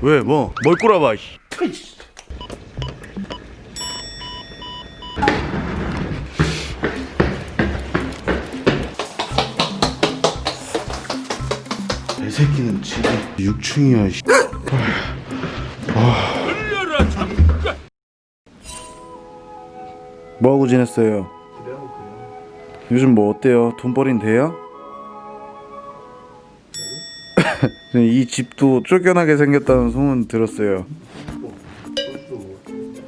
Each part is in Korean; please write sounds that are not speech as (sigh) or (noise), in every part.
왜 뭐? 뭘 꼬라봐 씨. 내 새끼는 지금 6층이야 씨. 뭐하고 지냈어요? 요즘 뭐 어때요? 돈벌이는 돼요? 이 집도 쫓겨나게 생겼다는 소문 들었어요.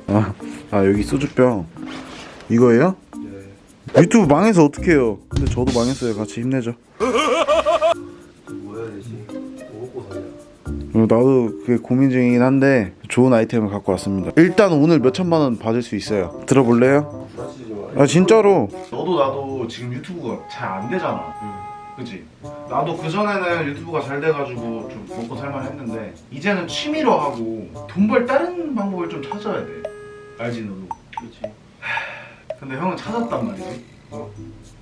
아, 아 여기 소주병 이거예요? 유튜브 망해서 어떡해요? 근데 저도 망했어요. 같이 힘내죠. 뭐 해야 되지? 뭐 먹고 사냐? 어, 나도 그게 고민 중이긴 한데 좋은 아이템을 갖고 왔습니다. 일단 오늘 몇 천만 원 받을 수 있어요. 들어볼래요? 마. 아 진짜로. 너도 나도 지금 유튜브가 잘 안 되잖아. 그지? 나도 그 전에는 유튜브가 잘 돼가지고 좀 먹고 살만 했는데 이제는 취미로 하고 돈 벌 다른 방법을 좀 찾아야 돼. 알지 너도? 그렇지. 근데 형은 찾았단 말이지. 어.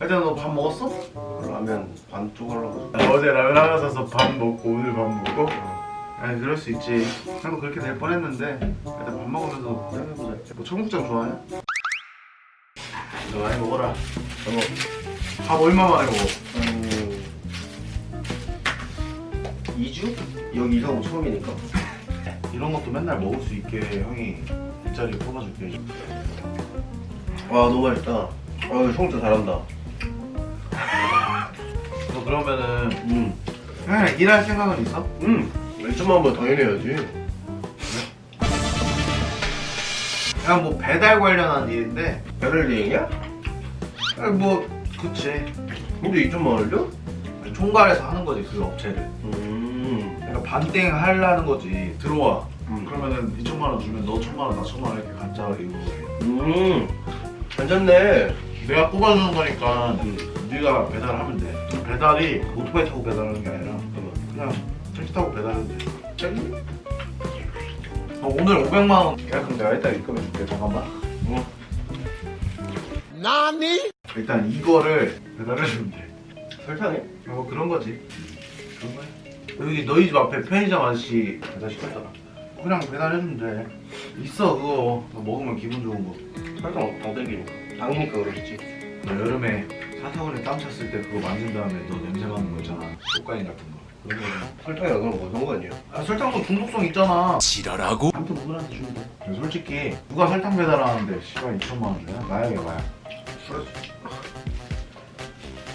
일단 너 밥 먹었어? 라면 반 쪼가려고. 어제 라면 하나 사서 밥 먹고 오늘 밥 먹고? 아 그럴 수 있지. 나도 그렇게 될 뻔했는데 일단 밥 먹으면서 해보자. 뭐 청국장 좋아해? 너 많이 먹어라. 밥 얼마 만에 먹어? 2주? 여기 이사 온 처음이니까. (laughs) 이런 것도 맨날 먹을 수 있게 형이 뒷자리 뽑아줄게. 와 너무 맛있다. 아형 진짜 잘한다. (laughs) 너 그러면은 음. 그냥 일할 생각은 있어? 음. 1천만 번 당연히 해야지. 그냥 뭐 배달 관련한 일인데 배달 여행이야? 아니, 뭐 그치 근데 2천만 원을요? 총괄해서 하는 거지 그 업체를 음. 그러니까 반땡 하려는 거지 들어와 음. 그러면은 2천만 원 주면 너 천만 원 나 천만 원 이렇게 간짜 이거 음. 괜찮네. 내가 뽑아주는 거니까 음. 네가 배달하면 돼 배달이 오토바이 타고 배달하는 게 아니라 그냥 택시 타고 배달하면 돼 짠. 어, 오늘 500만 원. 야 그럼 내가 일단 입금해 줄게. 잠깐만. 어. 나니? 일단 이거를 배달해 주면 돼. 설탕에? 어 그런 거지. 그런 거야. 여기 너희 집 앞에 편의점 아저씨 배달 시켰잖아. 그냥 배달해 돼. 있어 그거 너 먹으면 기분 좋은 거. 설탕 당들기니까. 당이니까 그러겠지. 너 여름에 사타구니 땀 찼을 때 그거 만진 다음에 너 냄새 맡는 거 있잖아. 꽃가인 같은 거. 그런 거. 설탕이랑 그런 거 상관이야? 아 설탕도 중독성 있잖아. 지랄하고 아무튼 누구한테 주면 돼. 근데 솔직히 누가 설탕 배달하는데 씨발 2천만 원 주냐? 마약이야 마약.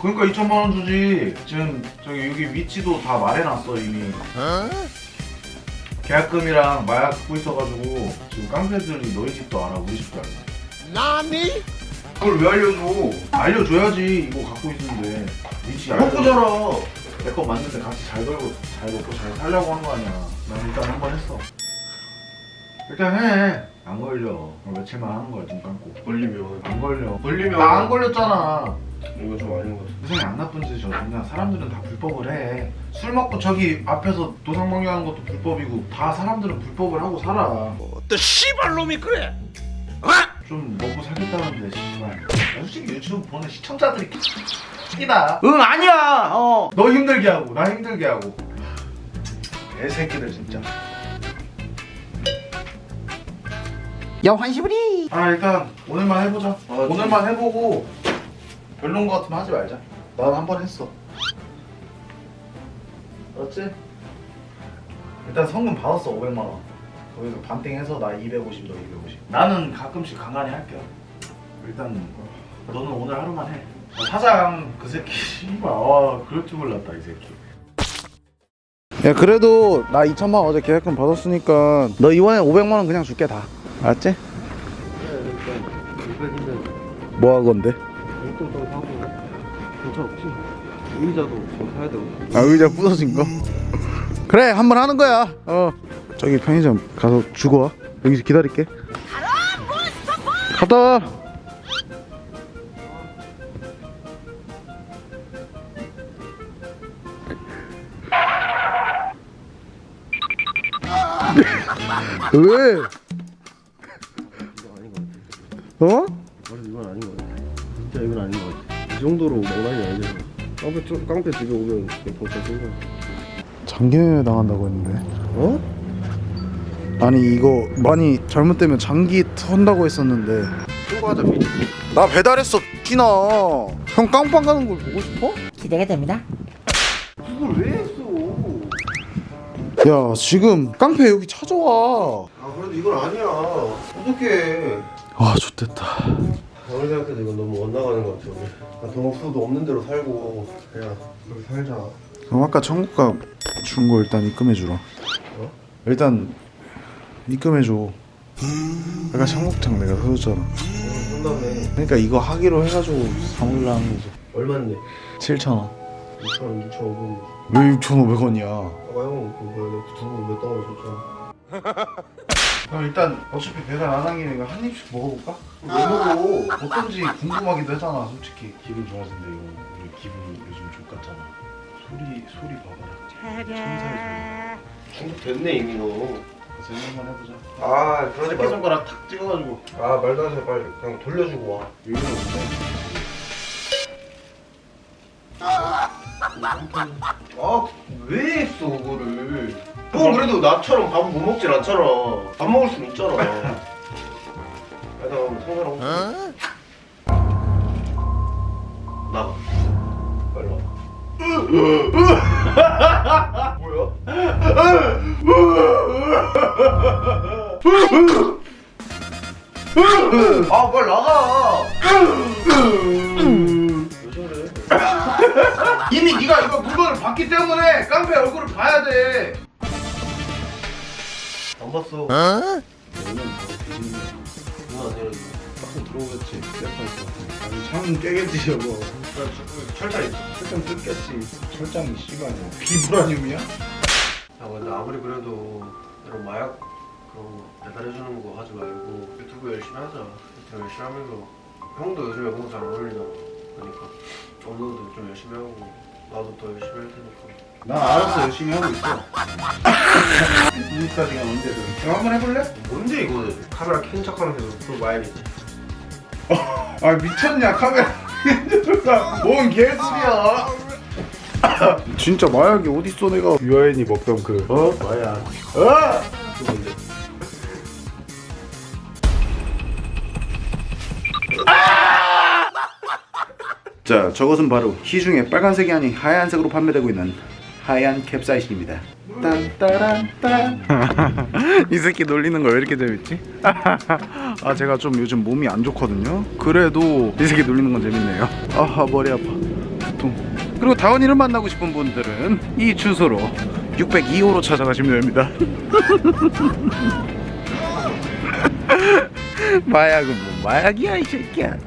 그러니까 2천만 원 주지. 지금 저기 여기 위치도 다 말해놨어 이미. 계약금이랑 마약 갖고 있어가지고 지금 깡패들이 너희 집도 알아 우리 집도 알아. 나니? 그걸 왜 알려줘? 알려줘야지 이거 갖고 있는데 위치 알려. 헛구잖아. 내거 맞는데 같이 잘 걸고 잘 먹고 잘 살려고 한 거 아니야. 난 일단 한 번 했어. 일단 해. 안 걸려. 며칠만 하는 거야 눈 감고. 걸리면. 안 걸려. 걸리면. 나 안 걸렸잖아. 이거 좀 아닌 것 같아. 세상에 안 나쁜 짓이죠. 그냥 사람들은 다 불법을 해. 술 먹고 저기 앞에서 도상방뇨 하는 것도 불법이고 다 사람들은 불법을 하고 살아. 또 씨발 놈이 그래 좀 먹고 살겠다는데 씨발. 야, 솔직히 유튜브 보는 시청자들이 X이다. 응 아니야. 어. 너 힘들게 하고 나 힘들게 하고. 개새끼들 진짜. 야 환시부리 아 일단 오늘만 해보자. 아, 오늘만 해보고 별론 거 같으면 하지 말자. 난 한 번 했어. 알았지? 일단 성금 받았어 500만 원. 거기서 반띵해서 나 250, 너 250. 나는 가끔씩 간간히 할게요. 일단 너는 오늘 하루만 해. 아, 사장 그 새끼 씨발 와 그럴 줄 몰랐다 이 새끼. 야 그래도 나 2천만 원 어제 계약금 받았으니까 너 이번에 500만 원 그냥 줄게 다. 알았지? 뭐 하건데? 의자도 더 사야 되고 아 의자 부서진 거? 그래 한 번 하는 거야 어 저기 편의점 가서 주고 와 여기서 기다릴게 갔다 와 (laughs) 왜? 어? 맞아 이건 아닌 것 같아 진짜 이건 아닌 것 같아 이 정도로 망나니 아니잖아 깡패, 쪽- 깡패 집에 오면 그냥 경찰 쓴 거야 장기회 당한다고 했는데 어? 아니 이거 많이 잘못되면 장기 턴다고 했었는데 신고하자 미리. 나 배달했어 티나 형 깡빵 가는 걸 보고 싶어? 기대가 됩니다. 그걸 왜 했어? 야 지금 깡패 여기 찾아와 아 그래도 이건 아니야. 어떡해. 아 좋됐다 아무리 생각해도 이건 너무 엇나가는 것 같아 우리. 아, 돈 없어도 없는 대로 살고 그냥 그렇게 살자. 그럼 아까 청국가 준 거 일단 입금해 주라 어? 일단 입금해 줘 아까 청국장 내가 사줬잖아 오늘 혼나네. 그러니까 이거 하기로 해가지고 사먹으려 하는 거지 얼마인데? 7,000원 6천 6천 5백. 왜 6,500원이야 아까 형그 뭐야 내가 두부 몇 덩어리 줬잖아. (laughs) 그럼 일단 어차피 배달 안한 김에 이거 한 입씩 먹어볼까? 왜 먹어? 어떤지 궁금하기도 했잖아 솔직히. 기분 좋아진다 이거. 우리 기분 요즘 좋같잖아. 소리 소리 봐봐라. 천사의 중독 됐네 이미 너. 소리 생각만 해보자. 아 그러지 새끼 손가락 탁 찍어가지고. 아 말도 안돼 빨리. 그냥 돌려주고 와. 여기로 온다 아왜 했어 그거를? 형 그래도 나처럼 밥을 못 먹진 않잖아. 밥 먹을 순 있잖아. 일단 성사랑 나가. 빨리 와. (laughs) 뭐야? 아 빨리 나가. (laughs) 이미 네가 이거 물건을 봤기 때문에 깡패 얼굴을 봐야 돼 안 봤어. 누가 들어오겠지 아니 창은 깨겠지 철저히. 철장 뜯겠지 철장이 씨발 뭐 비브라늄이야? 야 근데 아무리 그래도 이런 마약 그런 거 배달해주는 거 하지 말고 유튜브 열심히 하자 유튜브 열심히 하면서 형도 요즘에 너무 잘 어울리잖아 그러니까 언어도 좀 열심히 하고 나도 더 열심히 할 테니까. 난 알았어 열심히 하고 있어. 24시간 언제든 그럼 한번 해볼래? 뭔데 이거 카메라 켠 척하면서 그거 마약이지? 아 미쳤냐 카메라. (laughs) 뭔 개소리야. 진짜 마약이 어딨어 내가? 유아인이 먹던 그 어? 마약. 어? 그거 뭔데 자 저것은 바로 시중에 빨간색이 아닌 하얀색으로 판매되고 있는 하얀 캡사이신입니다. 딴따란딴. (laughs) 이 새끼 놀리는 거 왜 이렇게 재밌지? (laughs) 아 제가 좀 요즘 몸이 안 좋거든요. 그래도 이 새끼 놀리는 건 재밌네요. 아하 머리 아파. 두통 그리고 다원이를 만나고 싶은 분들은 이 주소로 602호로 찾아가시면 됩니다. (laughs) 마약은 뭐 마약이야 이 새끼야